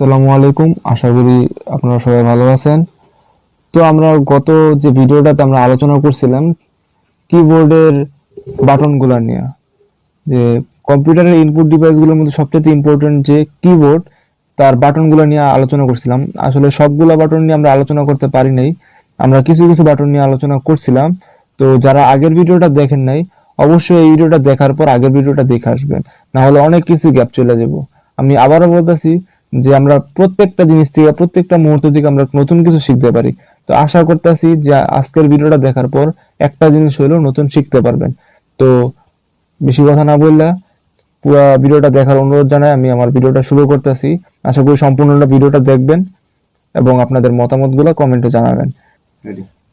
আসসালামু আলাইকুম। আশা করি আপনারা সবাই ভালো আছেন। তো আমরা গত যে ভিডিওটাতে আমরা আলোচনা করছিলাম কিবোর্ডের বাটনগুলো নিয়ে, যে কম্পিউটারের ইনপুট ডিভাইসগুলোর মধ্যে সবচেয়ে ইম্পর্টেন্ট যে কিবোর্ড তার বাটনগুলো নিয়ে আলোচনা করছিলাম। আসলে সবগুলো বাটন নিয়ে আমরা আলোচনা করতে পারি নাই। আমরা কিছু কিছু বাটন নিয়ে আলোচনা করছিলাম। তো যারা আগের ভিডিওটা দেখেন নাই, অবশ্যই এই ভিডিওটা দেখার পর আগের ভিডিওটা দেখে আসবেন। না হলে অনেক কিছু গ্যাপ চলে যাব। আমি আবারও বলতেছি যে আমরা প্রত্যেকটা জিনিস থেকে প্রত্যেকটা মুহূর্ত থেকে আমরা নতুন কিছু শিখতে পারি। তো আশা করতেছি যে আজকের ভিডিওটা দেখার পর একটা জিনিস হলেও নতুন শিখতে পারবেন। তো বেশি কথা না বললে পুরো ভিডিওটা দেখার অনুরোধ জানাই আমি আমার ভিডিওটা শুরু করতেছি। আশা করি সম্পূর্ণটা ভিডিওটা দেখবেন এবং আপনাদের মতামতগুলো কমেন্টে জানাবেন।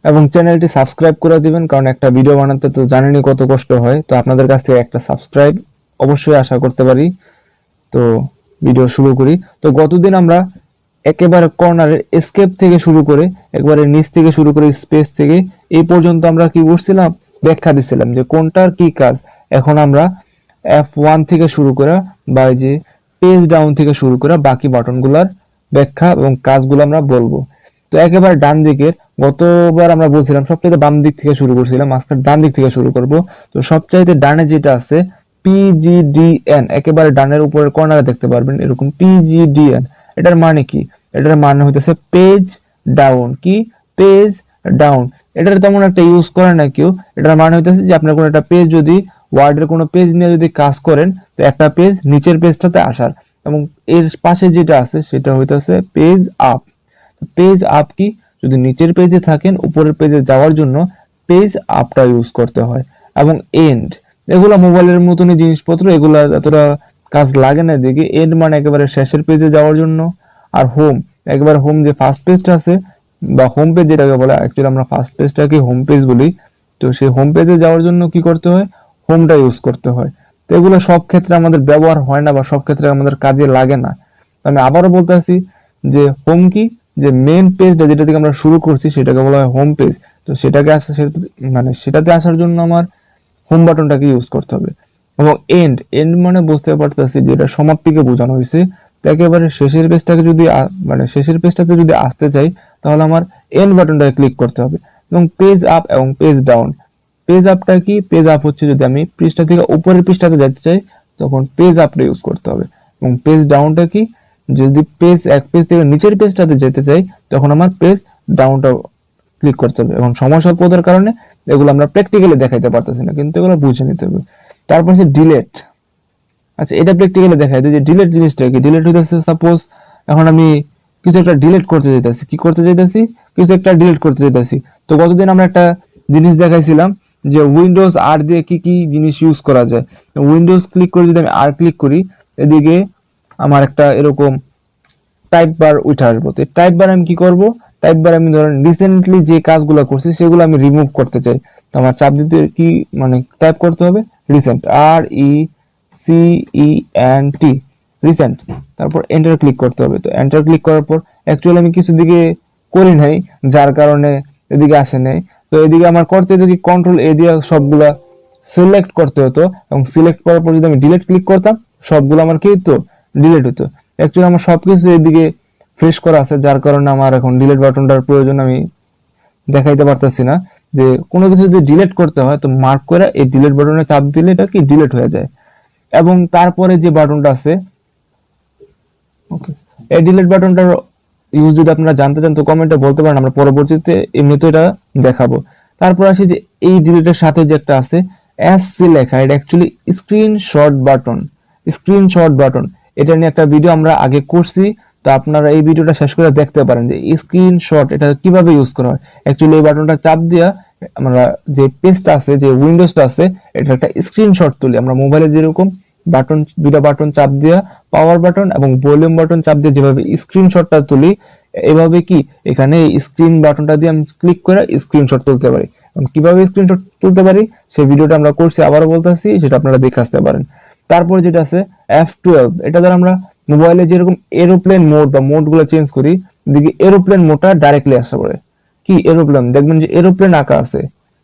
এবং চ্যানেলটি সাবস্ক্রাইব করে দিবেন কারণ একটা ভিডিও বানাতে তো জানেনই কত কষ্ট হয়। তো আপনাদের কাছ থেকে একটা সাবস্ক্রাইব অবশ্যই আশা করতে পারি। তো ভিডিও শুরু করি। তো গতদিন আমরা একেবারে কর্নারের স্কেপ থেকে শুরু করে, একবারে নিচ থেকে শুরু করে স্পেস থেকে এই পর্যন্ত আমরা কি করছিলাম ব্যাখ্যা দিছিলাম যে কোনটার কি কাজ। এখন আমরা এফ ওয়ান থেকে শুরু করে বা যে পেজ ডাউন থেকে শুরু করে বাকি বাটনগুলোর ব্যাখ্যা এবং কাজগুলো আমরা বলব। তো একেবারে ডান দিকের, গতবার আমরা বলছিলাম সবচাইতে বাম দিক থেকে শুরু করছিলাম, আজকে ডান দিক থেকে শুরু করব। তো সবচাইতে ডানে যেটা আছে পিজিডিএন একেবারে ডানের উপরের কর্নারে দেখতে পারবেন, এরকম পিজিডিএন এটার মানে কি? এটার মানে হইতেছে পেজ ডাউন কি? পেজ ডাউন এটার তেমন একটা ইউজ করে না কেউ। এটার মানে হইতেছে যে আপনার কোনো একটা পেজ যদি ওয়ার্ডের কোনো পেজ নিয়ে যদি কাজ করেন, তো একটা পেজ নিচের পেজটাতে আসার। এবং এর পাশে যেটা আছে, সেটা হইতেছে পেজ আপ পেজ আপ কি? যদি নিচের পেজে থাকেন, উপরের পেজে যাওয়ার জন্য পেজ আপটা ইউজ করতে হয়। এবং এন্ড এগুলা মোবাইলের মতনই জিনিসপত্র, এগুলা এতটা কাজ লাগে না দেখি। এন্ড মানে একেবারে শেষের পেজে যাওয়ার জন্য। আর হোম একেবারে হোম যে ফার্স্ট পেজটা আছে, বা হোম পেজ যেটাকে বলে অ্যাকচুয়ালি আমরা ফার্স্ট পেজটাকে হোম পেজ বলি। তো সেই হোম পেজে যাওয়ার জন্য কি করতে হয়? হোমটা ইউজ করতে হয়। তো এগুলো সব ক্ষেত্রে আমাদের ব্যবহার হয় না বা সব ক্ষেত্রে আমাদের কাজে লাগে না। আমি আবারও বলতেছি যে হোম কি? যে মেন পেজটা যেটা থেকে আমরা শুরু করছি, সেটাকে বলা হয় হোম পেজ তো সেটাকে আসা মানে সেটাতে আসার জন্য আমার হোম বাটনটাকে ইউজ করতে হবে। এবং এন্ড এন্ড মানে বুঝতে পারতেছি যে এটা সমাপ্তিকে বোঝানো হয়েছে। তো একেবারে শেষের পেজটাকে যদি মানে শেষের পেজটাতে যদি আসতে চাই, তাহলে আমার এন্ড বাটনটাকে ক্লিক করতে হবে। এবং পেজ আপ এবং পেজ ডাউন পেজ আপটা কি? পেজ আপ হচ্ছে যদি আমি পৃষ্ঠা থেকে উপরের পৃষ্ঠাতে যেতে চাই, তখন পেজ আপটা ইউজ করতে হবে। এবং পেজ ডাউনটা কি? যদি পেজ এক পেজ থেকে নিচের পেজটাতে যেতে চাই, তখন আমার পেজ ডাউনটা ক্লিক করতে হবে। এবং সময় স্বল্পতার কারণে এগুলো আমরা প্র্যাকটিক্যালি দেখাইতে পারতেছি না, কিন্তু এগুলো বুঝে নিতে হবে। তারপর হচ্ছে ডিলেট আচ্ছা এটা প্র্যাকটিক্যালি দেখাই যে ডিলেট জিনিসটা কি? ডিলেট হইতেছে সাপোজ এখন আমি কিছু একটা ডিলেট করতে যেতেছি কি করতে যেতেছি কিছু একটা ডিলেট করতে যেতেছি তো গতদিন আমরা একটা জিনিস দেখাইছিলাম যে উইন্ডোজ আর দিয়ে কি কি জিনিস ইউজ করা যায়। উইন্ডোজ ক্লিক করে যদি আমি আর ক্লিক করি, এদিকে আমার একটা এরকম টাইপ বার উঠে আসব। তো টাইপ বার আমি কি করব? বার আমি ধরেন রিসেন্টলি যে কাজগুলো করছি, সেগুলো আমি রিমুভ করতে চাই। তো আমার চাপ দিতে কি মানে টাইপ করতে হবে? Recent R E C E N T recent তারপর এন্টার ক্লিক করতে হবে। তো এন্টার ক্লিক করার পর অ্যাকচুয়ালি আমি কিছু দিকে করি নাই, যার কারণে এদিকে আসে নাই। তো এদিকে আমার করতে হতো কি কন্ট্রোল এ দিয়ে সবগুলা সিলেক্ট করতে হতো এবং সিলেক্ট করার পর যদি আমি ডিলিট ক্লিক করতাম, সবগুলো আমার কি হতো ডিলিট হতো অ্যাকচুয়ালি আমার সবকিছু এদিকে ফ্রেশ করা আছে, যার কারণে আমার এখন ডিলেট বাটনটার প্রয়োজন আমি দেখাইতে পারতেছি না। যে কোনো কিছু যদি ডিলেট করতে হয়, তো মার্ক করে এই ডিলেট বাটনে চাপ দিলে এটা কি ডিলেট হয়ে যায়। এবং তারপরে যে বাটনটা আছে ওকে এই ডিলেট বাটনটার ইউজ যদি আপনারা জানতে চান, তো কমেন্টে বলতে পারেন, আমরা পরবর্তীতে এমনিতে এটা দেখাবো। তারপর আসি যে এই ডিলেটের সাথে যে একটা আছে এস সি লেখা, এটা actually screenshot button screenshot button এটা নিয়ে একটা ভিডিও আমরা আগে করছি। তো আপনারা এই ভিডিওটা শেষ করে দেখতে পারেন যে স্ক্রিনশট এটা কীভাবে ইউজ করা হয়। অ্যাকচুয়ালি এই বাটনটা চাপ দিয়া আমরা যে পেজটা আছে, যে উইন্ডোজটা আছে এটা একটা স্ক্রিনশট তুলি। আমরা মোবাইলে যেরকম বাটন দুইটা বাটন চাপ দিয়া পাওয়ার বাটন এবং ভলিউম বাটন চাপ দিয়ে যেভাবে স্ক্রিনশটটা তুলি, এভাবে কি? এখানে স্ক্রিন বাটনটা দিয়ে আমি ক্লিক করে স্ক্রিনশট তুলতে পারি। কীভাবে স্ক্রিনশট তুলতে পারি? সেই ভিডিওটা আমরা করছি, আবারও বলতেছি, সেটা আপনারা দেখে আসতে পারেন। তারপর যেটা আছে এফ টুয়েলভ এটা দ্বারা আমরা মোবাইলে যেরকম এরোপ্লেন মোড বা মোডগুলো চেঞ্জ করি, দেখি এরোপ্লেন মোডটা ডাইরেক্টলি আসতে পারে কি এরোপ্লেন দেখবেন যে এরোপ্লেন আঁকা আছে।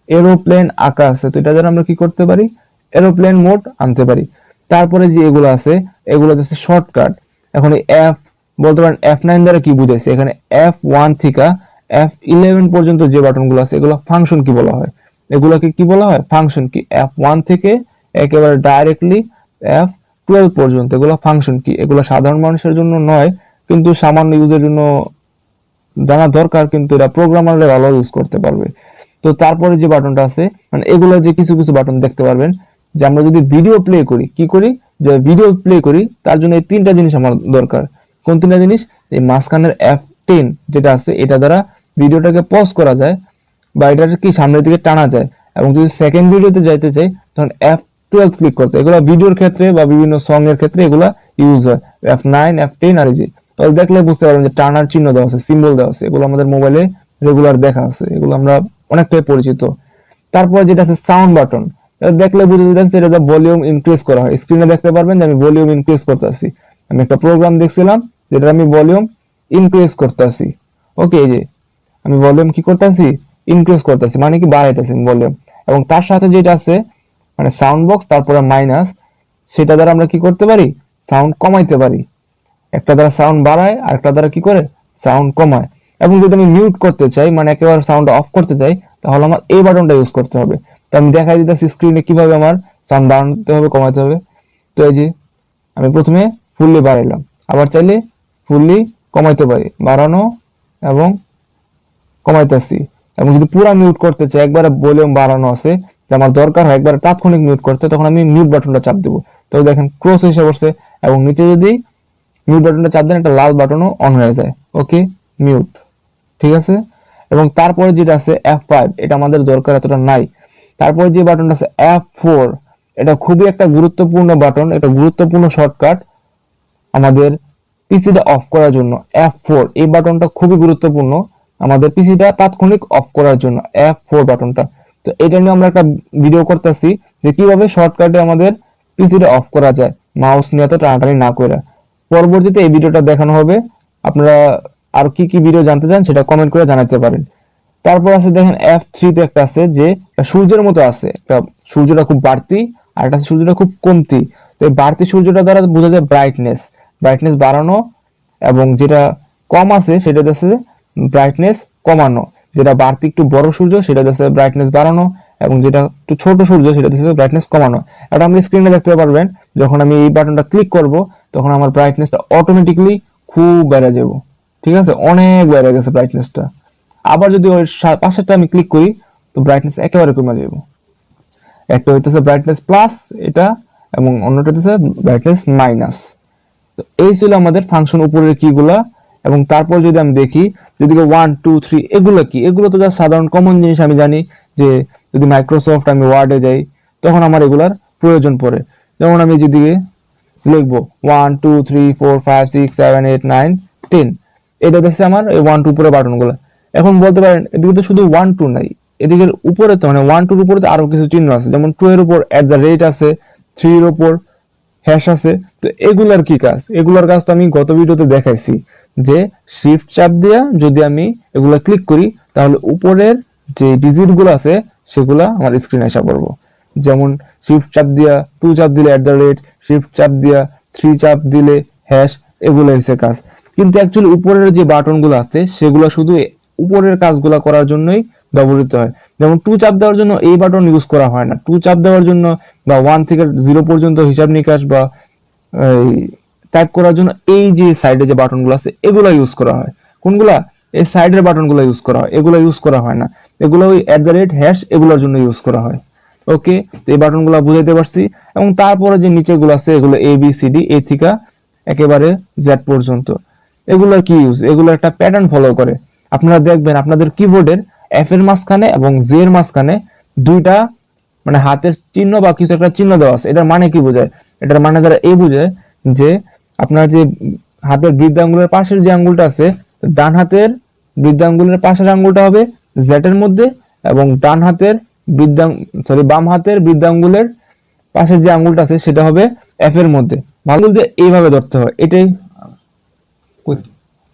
এরোপ্লেন আঁকা আছে। তো এটা আমরা কি করতে পারি? এরোপ্লেন মোড আনতে পারি। তারপরে যে এগুলো আছে, এগুলো হচ্ছে শর্টকাট এখন এফ বলতে পারেন এফ নাইন দ্বারা কি বুঝাইছে? এখানে এফ ওয়ান থেকে এফ ইলেভেন পর্যন্ত যে বাটনগুলো আছে, এগুলো ফাংশন কি বলা হয়? এগুলোকে কি বলা হয়? ফাংশন কি? এফ ওয়ান থেকে একেবারে ডাইরেক্টলি এফ টুয়েলভ পর্যন্ত, এগুলো ফাংশন কি? এগুলো সাধারণ মানুষের জন্য নয়, কিন্তু সামান্য ইউজের জন্য জানা দরকার, কিন্তু এটা প্রোগ্রামাররা ভালো ইউজ করতে পারবে। তো তারপরে যে বাটনটা আছে মানে এগুলো যে কিছু কিছু বাটন দেখতে পারবেন, যে আমরা যদি ভিডিও প্লে করি, কি করি? যে ভিডিও প্লে করি, তার জন্য এই তিনটা জিনিস আমার দরকার। কোন তিনটা জিনিস? এই মাঝখানের এফ টেন যেটা আছে, এটা দ্বারা ভিডিওটাকে পজ করা যায়, বা এটাকে কি সামনের দিকে টানা যায়, এবং যদি সেকেন্ড ভিডিওতে যাইতে চাই, তখন এফ টুয়েলভ ক্লিক করতে। এগুলো ভিডিওর ক্ষেত্রে বা বিভিন্ন সং এর ক্ষেত্রে এগুলা ইউজ হয়। এফ নাইন এফ টেন আর যে, তাহলে দেখলে বুঝতে পারবেন যে টানার চিহ্ন দেওয়া আছে সিম্বল দেওয়া আছে। এগুলো আমাদের মোবাইলে রেগুলার দেখা আছে। এগুলো আমরা অনেকটাই পরিচিত। তারপর যেটা আছে সাউন্ড বাটন দেখলে বুঝে যাচ্ছে এটা ভলিউম ইনক্রিজ করা হয়। স্ক্রিনে দেখতে পারবেন যে আমি ভলিউম ইনক্রিজ করতেছি। আমি একটা প্রোগ্রাম দেখছিলাম যেটা আমি ভলিউম ইনক্রিজ করতেছি। ওকে এই যে, আমি ভলিউম কি করতেছি? ইনক্রিজ করতেছি মানে কি বাড়াইতেছি ভলিউম এবং তার সাথে যেটা আছে মানে সাউন্ড বক্স তারপরে মাইনাস সেটা দ্বারা আমরা কি করতে পারি? সাউন্ড কমাইতে পারি। একটা দ্বারা সাউন্ড বাড়ায়, আর একটা দ্বারা কি করে? সাউন্ড কমায়। এবং যদি আমি মিউট করতে চাই মানে একেবারে সাউন্ড অফ করতে চাই, তাহলে আমার এই বাটনটা ইউজ করতে হবে। তো আমি দেখাই দিতেছি স্ক্রিনে কীভাবে আমার সাউন্ড বাড়াতে হবে কমাতে হবে। তো এই যে, আমি প্রথমে ফুললি বাড়াইলাম। আবার চাইলে ফুললি কমাইতে পারি। বাড়ানো এবং কমাইতেছি। এবং যদি পুরা মিউট করতে চাই, একবারে ভলিউম বাড়ানো আছে আমার দরকার হয় একবার তাৎক্ষণিক মিউট করতে, তখন আমি মিউট বাটনটা চাপ দেবো। তো দেখেন ক্রস হিসেবে পড়ছে এবং নিচে যদি মিউট বাটনটা চাপ দেন, একটা লাল বাটনও অন হয়ে যায়। ওকে মিউট ঠিক আছে? এবং তারপরে যেটা আছে এফ ফাইভ এটা আমাদের দরকার এতটা নাই। তারপরে যে বাটনটা আছে এফ ফোর এটা খুবই একটা গুরুত্বপূর্ণ বাটন এটা গুরুত্বপূর্ণ শর্টকাট আমাদের পিসিটা অফ করার জন্য। এফ ফোর এই বাটনটা খুবই গুরুত্বপূর্ণ আমাদের পিসিটা তাৎক্ষণিক অফ করার জন্য এফ ফোর বাটনটা তো এটা নিয়ে আমরা একটা ভিডিও করতেছি যে কীভাবে শর্টকাটে আমাদের পিসিটা অফ করা যায় মাউস নিয়ে তো টানাটানি না করে। পরবর্তীতে এই ভিডিওটা দেখানো হবে। আপনারা আর কি কি ভিডিও জানতে চান সেটা কমেন্ট করে জানাতে পারেন। তারপর আছে দেখেন এফ থ্রিতে একটা আছে যে সূর্যের মতো আছে। একটা সূর্যটা খুব বাড়তি আর একটা সূর্যটা খুব কমতি। তো এই বাড়তি সূর্যটা দ্বারা বোঝা যায় ব্রাইটনেস ব্রাইটনেস বাড়ানো এবং যেটা কম আছে সেটা হচ্ছে ব্রাইটনেস কমানো। যেটা বাড়তি একটু বড় সূর্য, সেটা হচ্ছে ব্রাইটনেস বাড়ানো এবং যেটা একটু ছোট সূর্য, সেটা হচ্ছে ব্রাইটনেস কমানো। এটা আপনি স্ক্রিনে দেখতে পারবেন, যখন আমি এই বাটনটা ক্লিক করব, তখন আমার ব্রাইটনেসটা অটোমেটিকলি খুব বেড়ে যাব। ঠিক আছে? অনেক বেড়ে গেছে ব্রাইটনেসটা আবার যদি ওই পাশেরটা আমি ক্লিক করি, তো ব্রাইটনেস একেবারে কমে যাব। একটা হইতেছে ব্রাইটনেস প্লাস এটা এবং অন্যটা হচ্ছে ব্রাইটনেস মাইনাস তো এই ছিল আমাদের ফাংশন উপরের কিগুলা এবং তারপর যদি আমি দেখি যদি ওয়ান টু থ্রি এগুলো কি? এগুলো তো যা সাধারণ কমন জিনিস, আমি জানি যে যদি মাইক্রোসফট আমি ওয়ার্ডে যাই, তখন আমার এগুলার প্রয়োজন পড়ে। যেমন আমি যদি লিখব one two three four five six seven eight nine ten এটা দেখছে আমার এই ওয়ান টু উপরে বাটনগুলো এখন বলতে পারেন, এদিকে তো শুধু ওয়ান টু নাই, এদিকের উপরে তো মানে ওয়ান টুর উপরে তো আরও কিছু চিহ্ন আছে, যেমন টু এর উপর অ্যাট দ্য রেট আছে থ্রি এর উপর হ্যাশ আছে, তো এগুলার কি কাজ? এগুলার কাজ তো আমি গত ভিডিওতে দেখাইছি। যে শিফট চাপ দিয়া যদি আমি এগুলা ক্লিক করি, তাহলে উপরের যে ডিজিটগুলো আছে, সেগুলা আমার স্ক্রিনে আসা পড়ব। যেমন শিফট চাপ দিয়া টু চাপ দিলে অ্যাট দ্য রেট শিফট চাপ দিয়া থ্রি চাপ দিলে হ্যাশ এগুলো হচ্ছে কাজ। কিন্তু অ্যাকচুয়ালি উপরের যে বাটনগুলো আছে, সেগুলো শুধু উপরের কাজগুলো করার জন্যই ব্যবহৃত হয়। যেমন টু চাপ দেওয়ার জন্য এই বাটন ইউজ করা হয় না। টু চাপ দেওয়ার জন্য বা ওয়ান থেকে জিরো পর্যন্ত হিসাব নিকাশ বা টাইপ করার জন্য এই যে সাইডে যে বাটনগুলো আছে, এগুলো ইউজ করা হয়। কোনগুলা? এই সাইডের বাটনগুলো ইউজ করা হয়। এগুলো ইউজ করা হয় না। এগুলো ওই অ্যাট দ্য রেট হ্যাশ এগুলোর জন্য ইউজ করা হয়। ওকে তো এই বাটনগুলো বুঝাইতে পারছি। এবং তারপরে যে নিচেগুলো আছে, এগুলো A B C D A থেকে একেবারে জেড পর্যন্ত। এগুলো কি ইউজ এগুলো একটা প্যাটার্ন ফলো করে। আপনারা দেখবেন আপনাদের কিবোর্ডের এফ এর মাঝখানে এবং জে এর মাঝখানে দুইটা মানে হাতের চিহ্ন বা কিছু একটা চিহ্ন দেওয়া আছে। এটার মানে কি বোঝায়? এটার মানে দ্বারা এই বোঝায় যে আপনার যে হাতের বৃদ্ধাঙ্গুলের পাশের যে আঙ্গুলটা আছে, ডান হাতের বৃদ্ধাঙ্গুলের পাশের আঙ্গুলটা হবে জেড এর মধ্যে এবং ডান হাতের বৃদ্ধাং সরি বাম হাতের বৃদ্ধাঙ্গুলের পাশের যে আঙ্গুলটা আছে সেটা হবে এফ এর মধ্যে। ভালো দিয়ে এইভাবে ধরতে হয়, এটাই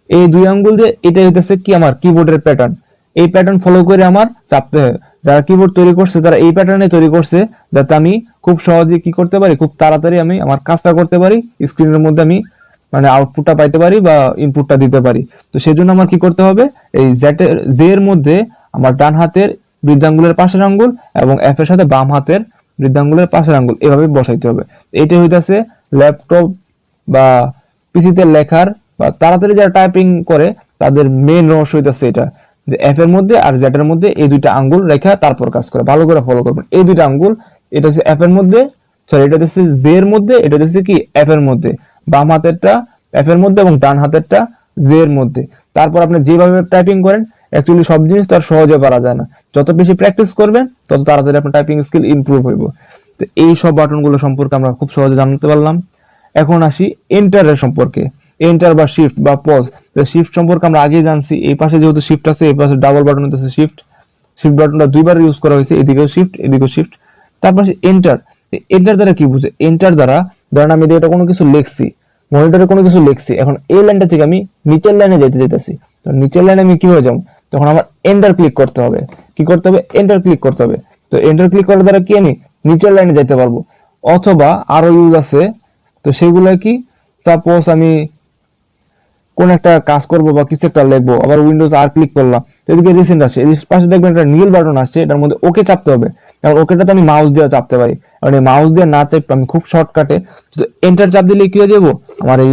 এই দুই আঙ্গুল দিয়ে এটাই হইতেছে কি আমার কিবোর্ডের প্যাটার্ন এই প্যাটার্ন ফলো করে আমার চাপতে হয়। যারা কিবোর্ড তৈরি করছে তারা এই প্যাটার্নে তৈরি করছে, যাতে আমি খুব সহজে কি করতে পারি, খুব তাড়াতাড়ি আমি আমার কাজটা করতে পারি স্ক্রিনের মধ্যে আমি মানে আউটপুটটা পাইতে পারি বা ইনপুটটা দিতে পারি। তো সেজন্য আমার কি করতে হবে, এই জেড এর জে এর মধ্যে আমার ডান হাতের বৃদ্ধাঙ্গুলের পাশের আঙ্গুল এবং এফ এর সাথে বাম হাতের বৃদ্ধাঙ্গুলের পাশের আঙ্গুল এভাবে বসাইতে হবে। এটা হইতাছে ল্যাপটপ বা পিসিতে লেখার বা তাড়াতাড়ি যারা টাইপিং করে, তাদের মেন রহস্য হইতাছে এটা। যে এফ এর মধ্যে আর জেড এর মধ্যে এই দুইটা আঙ্গুল রেখা তারপর কাজ করে। ভালো করে ফলো করবেন। এই দুইটা আঙ্গুল, এটা হচ্ছে এফ এর মধ্যে সরি এটা হচ্ছে জে এর মধ্যে, এটা হচ্ছে কি এফ এর মধ্যে। বাম হাতেরটা এফ এর মধ্যে এবং ডান হাতেরটা জে এর মধ্যে। তারপর আপনি যেভাবে টাইপিং করেন অ্যাকচুয়ালি সব জিনিস তো আর সহজে পারা যায় না। যত বেশি প্র্যাকটিস করবেন, তত তাড়াতাড়ি আপনার টাইপিং স্কিল ইমপ্রুভ হইব। তো এই সব বাটনগুলো সম্পর্কে আমরা খুব সহজে জানতে পারলাম। এখন আসি এন্টারের সম্পর্কে। এন্টার বা শিফট বা পজ শিফট সম্পর্কে আমরা আগেই জানছি, এই পাশে যেহেতু শিফট আছে, এই পাশে ডাবল বাটন হচ্ছে শিফট শিফট বাটনটা দুইবার ইউজ করা হয়েছে, এদিকেও শিফট এদিকেও শিফট তারপর এন্টার এন্টার দ্বারা কি বুঝে? এন্টার দ্বারা, ধরেন আমি এটা কোনো কিছু লিখছি মনিটরে কোনো কিছু লিখছি, এখন এই লাইনটা থেকে আমি নিচের লাইনে যেতে যেতেছি তো নিচের লাইনে আমি কি হয়ে যাব? তখন আমার এন্টার ক্লিক করতে হবে। কি করতে হবে? এন্টার ক্লিক করতে হবে। তো এন্টার ক্লিক করার দ্বারা কি আমি নিচের লাইনে যেতে পারব? অথবা আরও ইউজ আছে, তো সেগুলো কি? সাপোজ আমি কোন একটা কাজ করব বা কিছু একটা লিখব, আবার উইন্ডোজ আর ক্লিক করলাম, তো এদিকে রিসেন্ট আসছে। পাশে দেখবেন একটা নীল বাটন আসছে, এটার মধ্যে ওকে চাপতে হবে। কারণ ওকেটা তো আমি মাউস দিয়ে চাপতে পারি। কারণ এই মাউস দিয়ে না চাপ আমি খুব শর্টকাটে এন্টার চাপ দিলে কি হয়ে যাব? আমার এই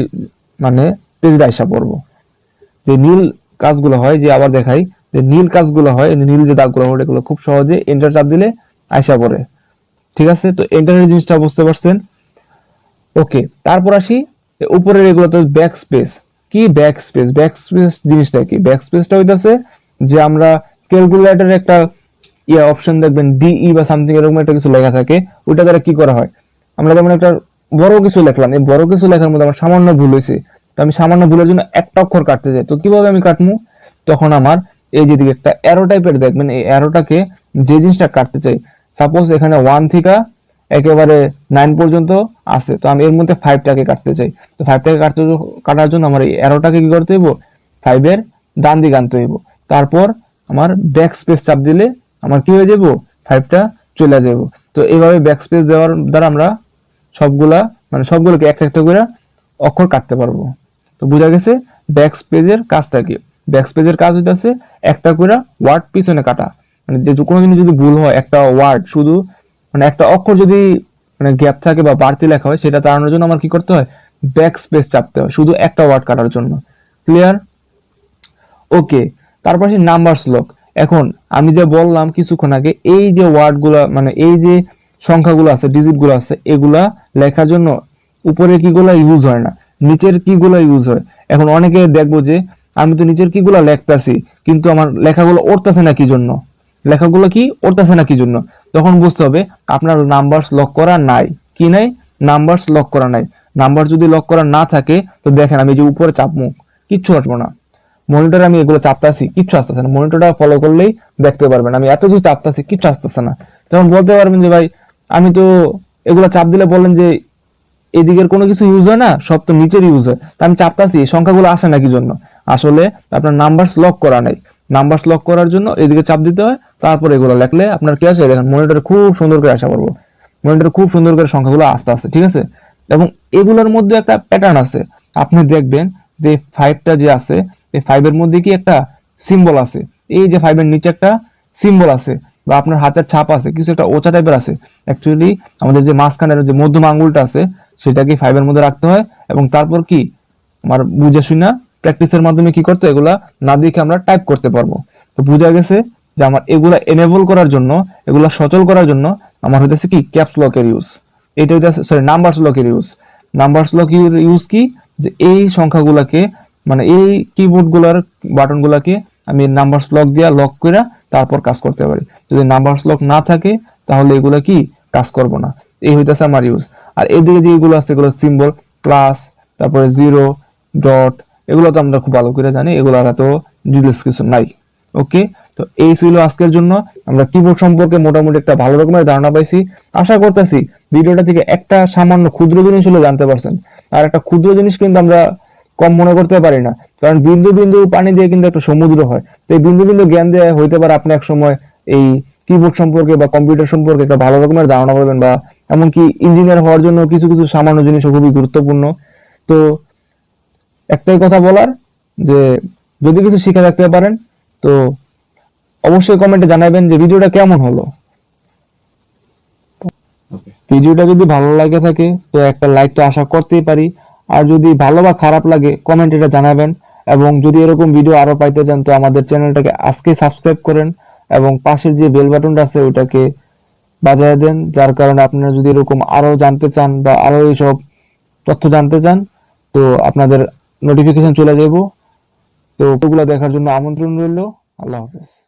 মানে পেজটা আসা পড়ব। যে নীল কাজগুলো হয়, যে আবার দেখাই, যে নীল কাজগুলো হয় নীল যে দাগগুলো হয়, এগুলো খুব সহজে এন্টার চাপ দিলে আসা পড়ে। ঠিক আছে? তো এন্টারের জিনিসটা বুঝতে পারছেন? ওকে তারপর আসি উপরের এগুলো তো ব্যাক স্পেস কি ব্যাক স্পেস ব্যাক স্পেস জিনিসটা কি? ব্যাক স্পেসটা হইতাছে যে আমরা ক্যালকুলেটরের একটা ইয়া অপশন দেখবেন ডিই বা সামথিং এরকম একটা কিছু লেখা থাকে, ওইটা দ্বারা কি করা হয়? আমরা যেমন একটা বড় কিছু লিখলাম, এই বড় কিছু লেখার মধ্যে আমার সামান্য ভুল হয়েছে, তো আমি সামান্য ভুলের জন্য একটা অক্ষর কাটতে চাই তো কীভাবে আমি কাটবো তখন আমার এই যেদিকে একটা অ্যারো টাইপের দেখবেন, এই অ্যারোটাকে যে জিনিসটা কাটতে চাই সাপোজ এখানে ওয়ান থেকে একেবারে নাইন পর্যন্ত আছে। তো আমি এর মধ্যে ফাইভটাকে কাটতে চাই। তো ফাইভটাকে কাটতে কাটার জন্য আমার এই অ্যারোটাকে কি করতে হইব? ফাইভের ডান দিকে আনতে হইব। তারপর আমার ব্যাক স্পেস চাপ দিলে আমার কি হয়ে যাব? ফাইভটা চলে যাব। তো এইভাবে ব্যাক স্পেস দেওয়ার দ্বারা আমরা সবগুলা মানে সবগুলোকে একটা একটা করে অক্ষর কাটতে পারব। তো বোঝা গেছে ব্যাক স্পেজের কাজটা কি? ব্যাক স্পেজের কাজ হইতাছে একটা করে ওয়ার্ড পিছনে কাটা। মানে যে কোনো জিনিস যদি ভুল হয়, একটা ওয়ার্ড শুধু মানে একটা অক্ষর যদি মানে গ্যাপ থাকে বা বাড়তি লেখা হয়, সেটা তাড়ানোর জন্য আমার কি করতে হয়? ব্যাক স্পেস চাপতে হয়, শুধু একটা ওয়ার্ড কাটার জন্য। ক্লিয়ার ওকে তারপর আসি নাম্বার স্লক এখন, আমি যে বললাম কিছুক্ষণ আগে, এই যে ওয়ার্ডগুলো মানে এই যে সংখ্যাগুলো আছে ডিজিটগুলো আছে, এগুলা লেখার জন্য উপরে কিগুলা ইউজ হয় না, নিচের কিগুলা ইউজ হয়। এখন অনেকে দেখব যে, আমি তো নিচের কিগুলা লেখতাছি, কিন্তু আমার লেখাগুলো উঠতেছে না কি জন্য? লেখাগুলো কি? উঠতেছে না কি জন্য? তখন বুঝতে হবে আপনার নাম্বারস লক করা নাই। কি নাই? নাম্বারস লক করা নাই। নাম্বার যদি লক করা না থাকে, তো দেখেন আমি যে উপরে চাপমু কিচ্ছু আসব না। মনিটরে আমি এগুলো চাপতাছি, কিচ্ছু আসতেছে না। মনিটরটা ফলো করলেই দেখতে পারবেন। আমি এত কিছু চাপতাছি, কিচ্ছু আসতেছে না। তখন বলতে পারবেন যে, ভাই, আমি তো এগুলো চাপ দিলে বললেন যে, এদিকের কোনো কিছু ইউজ হয় না, সব তো নিচের ইউজ হয়। তা আমি চাপতাছি সংখ্যাগুলো আসে না কি জন্য? আসলে আপনার নাম্বারস লক করা নাই। নাম্বারস লক করার জন্য এদিকে চাপ দিতে হয়, তারপর এগুলো লেখলে আপনার কি আছে দেখেন মনিটরে খুব সুন্দর করে আসা পারব মনিটরে খুব সুন্দর করে সংখ্যাগুলো আসতে আসতে, ঠিক আছে? এবং এগুলোর মধ্যে একটা প্যাটার্ন আছে। আপনি দেখবেন যে ফাইভটা যে আছে, এই ফাইভের মধ্যে কি একটা সিম্বল আছে? এই যে ফাইভের নিচে একটা সিম্বল আছে, বা আপনার হাতের ছাপ আছে, কিছু একটা ওচা টাইপের আছে। অ্যাকচুয়ালি আমাদের যে মাঝখানের যে মধ্যম আঙ্গুলটা আছে, সেটাকে ফাইভের মধ্যে রাখতে হয়, এবং তারপর কি? আমার বুঝে শুনা প্র্যাকটিসের মাধ্যমে কি করতে? এগুলা না দেখে আমরা টাইপ করতে পারব। তো বোঝা গেছে যে আমার এগুলা এনেবল করার জন্য, এগুলা সচল করার জন্য আমার হইতেছে কি? ক্যাপস লকের ইউজ এটা হইতেছে সরি নাম্বারস লকের ইউজ নাম্বারস লক ইউজ কি? যে এই সংখ্যাগুলাকে মানে এই কিবোর্ডগুলার বাটন গুলাকে আমি নাম্বারস লক দিয়া লক করে তারপর কাজ করতে পারি। যদি নাম্বারস লক না থাকে, তাহলে এগুলা কি? কাজ করব না। এই হইতেছে আমার ইউজ আর এদিকে যেগুলো আছে, এগুলো সিম্বল প্লাস তারপরে জিরো ডট এগুলো তো আমরা খুব ভালো করে জানি এগুলো এত ডিটেলস কিছু নাই। ওকে তো এই ছিল আজকের জন্য। আমরা কিবোর্ড সম্পর্কে মোটামুটি একটা ভালো রকমের ধারণা পাইছি। আশা করতেছি ভিডিওটা থেকে একটা সামান্য ক্ষুদ্র জিনিস হলে জানতে পারছেন। আর একটা ক্ষুদ্র জিনিস কিন্তু আমরা কম মনে করতে পারি না। কারণ বিন্দু বিন্দু পানি দিয়ে কিন্তু একটা সমুদ্র হয়। তো এই বিন্দু বিন্দু জ্ঞান দিয়ে হইতে পারে আপনি এক সময় এই কিবোর্ড সম্পর্কে বা কম্পিউটার সম্পর্কে একটা ভালো রকমের ধারণা পাবেন বা এমনকি ইঞ্জিনিয়ার হওয়ার জন্য কিছু কিছু সামান্য জিনিস খুবই গুরুত্বপূর্ণ। তো একটাই কথা বলার যে যদি কিছু শিখে রাখতে পারেন তো অবশ্যই কমেন্টে জানাবেন যে ভিডিওটা কেমন হলো। ভিডিওটা যদি ভালো লাগে থাকে তো একটা লাইক তো আশা করতেই পারি। আর যদি ভালো বা খারাপ লাগে কমেন্ট এটা জানাবেন। এবং যদি এরকম ভিডিও আরও পাইতে চান তো আমাদের চ্যানেলটাকে আজকে সাবস্ক্রাইব করেন এবং পাশের যে বেল বাটনটা আছে ওটাকে বাজায় দেন যার কারণে আপনারা যদি এরকম আরও জানতে চান বা আরও এইসব তথ্য জানতে চান তো আপনাদের নোটিফিকেশন চলে যাব। তো ওগুলো দেখার জন্য আমন্ত্রণ রইল। আল্লাহ হাফেজ।